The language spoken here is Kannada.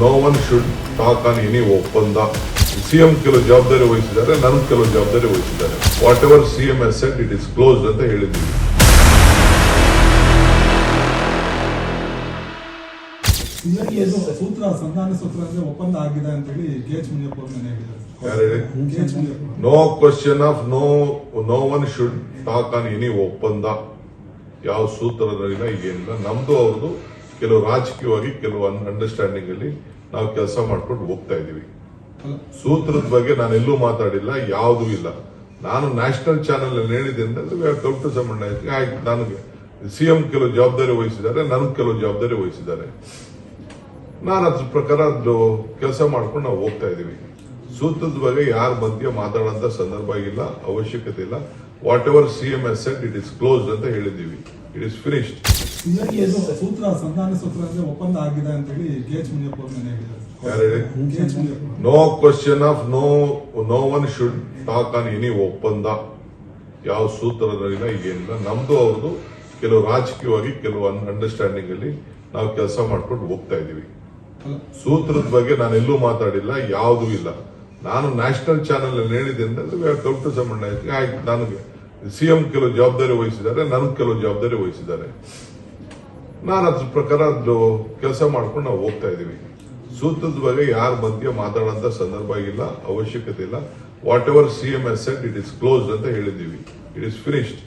No one should talk on any ಒಪ್ಪಂದ ಸಿ ಎಂ ಕೆಲವು ಜವಾಬ್ದಾರಿ ವಹಿಸಿದ್ದಾರೆ ನನ್ ಕೆಲವು ಜವಾಬ್ದಾರಿ ವಹಿಸಿದ್ದಾರೆ. Whatever C M S set it is close ಅಂತ ಹೇಳಿದ್ದೀವಿ ಸೂತ್ರ ಸಂಧಾನ ಸೂತ್ರ ಅಂದ್ರೆ ಒಪ್ಪಂದ ಆಗಿದೆ ಅಂತ ಹೇಳಿ ಕೆ ಎಚ್ ಮುನಿಯಪ್ಪ? ಹೇಳಿದ್ದಾರೆ. No question of no no one should talk on any ಒಪ್ಪಂದ ಯಾವ ಸೂತ್ರದಲ್ಲಿಲ್ಲ ಈಗೇನಿಲ್ಲ ನಮ್ದು ಅವ್ರದ್ದು ಕೆಲವು ರಾಜಕೀಯವಾಗಿ ಕೆಲವು ಅಂಡರ್ಸ್ಟ್ಯಾಂಡಿಂಗ್ ಅಲ್ಲಿ ನಾವು ಕೆಲಸ ಮಾಡ್ಕೊಂಡು ಹೋಗ್ತಾ ಇದೀವಿ ಸೂತ್ರದ ಬಗ್ಗೆ ನಾನು ಎಲ್ಲೂ ಮಾತಾಡಿಲ್ಲ, ಯಾವುದೂ ಇಲ್ಲ. ನಾನು ನ್ಯಾಷನಲ್ ಚಾನೆಲ್ ಅಲ್ಲಿ ಹೇಳಿದೆ ಅಂದ್ರೆ ದೊಡ್ಡ ಸಮ್ ಆಯ್ತು. ನನಗೆ ಸಿಎಂ ಕೆಲವು ಜವಾಬ್ದಾರಿ ವಹಿಸಿದ್ದಾರೆ, ನನಗೆ ಕೆಲವು ಜವಾಬ್ದಾರಿ ವಹಿಸಿದ್ದಾರೆ. ನಾನು ಅದ್ರ ಪ್ರಕಾರ ಅದು ಕೆಲಸ ಮಾಡ್ಕೊಂಡು ನಾವು ಹೋಗ್ತಾ ಇದೀವಿ ಸೂತ್ರದ ಬಗ್ಗೆ ಯಾರ ಮಧ್ಯೆ ಮಾತಾಡೋಂತ ಸಂದರ್ಭ ಇಲ್ಲ, ಅವಶ್ಯಕತೆ ಇಲ್ಲ. Whatever CM S set it is closed ಅಂತ ಹೇಳಿದ್ದೀವಿ. ಇಟ್ ಇಸ್ ಫಿನಿಶ್ಡ್ ಸೂತ್ರ ಸಂಧಾನ ಸೂತ್ರ ಅಂದ್ರೆ ಒಪ್ಪಂದ ಆಗಿದೆ ಅಂತ ಹೇಳಿ ಕೆ ಎಚ್ ಮುನಿಯಪ್ಪ ಅವರು K H no question of no no one should talk on any ಒಪ್ಪಂದ. ಯಾವ ಸೂತ್ರದಲ್ಲಿಲ್ಲ ಈಗೇನಿಲ್ಲ. ನಮ್ದು ಅವ್ರದ್ದು ಕೆಲವು ರಾಜಕೀಯವಾಗಿ ಕೆಲವು ಅಂಡರ್ಸ್ಟ್ಯಾಂಡಿಂಗ್ ಅಲ್ಲಿ ನಾವು ಕೆಲಸ ಮಾಡ್ಕೊಂಡು ಹೋಗ್ತಾ ಇದೀವಿ ಸೂತ್ರದ ಬಗ್ಗೆ ನಾನು ಎಲ್ಲೂ ಮಾತಾಡಿಲ್ಲ ಯಾವುದೂ ಇಲ್ಲ. ನಾನು ನ್ಯಾಷನಲ್ ಚಾನೆಲ್ ಅಲ್ಲಿ ಹೇಳಿದೆ ಅಂದ್ರೆ ದೊಡ್ಡ ಸಂಬಂಧ ಆಯ್ತು ನನಗೆ. ಸಿಎಂ ಕೆಲವು ಜವಾಬ್ದಾರಿ ವಹಿಸಿದ್ದಾರೆ ನನಗೆ ಕೆಲವು ಜವಾಬ್ದಾರಿ ವಹಿಸಿದ್ದಾರೆ. ನಾನು ಅದ್ರ ಪ್ರಕಾರ ಅದು ಕೆಲಸ ಮಾಡ್ಕೊಂಡು ನಾವು ಹೋಗ್ತಾ ಇದೀವಿ ಸೂತ್ರದ ಬಗ್ಗೆ ಯಾರ ಬಗ್ಗೆ ಮಾತಾಡೋಂತ ಸಂದರ್ಭ ಇಲ್ಲ, ಅವಶ್ಯಕತೆ ಇಲ್ಲ. Whatever C CM S set it is closed ಅಂತ ಹೇಳಿದ್ದೀವಿ. It is finished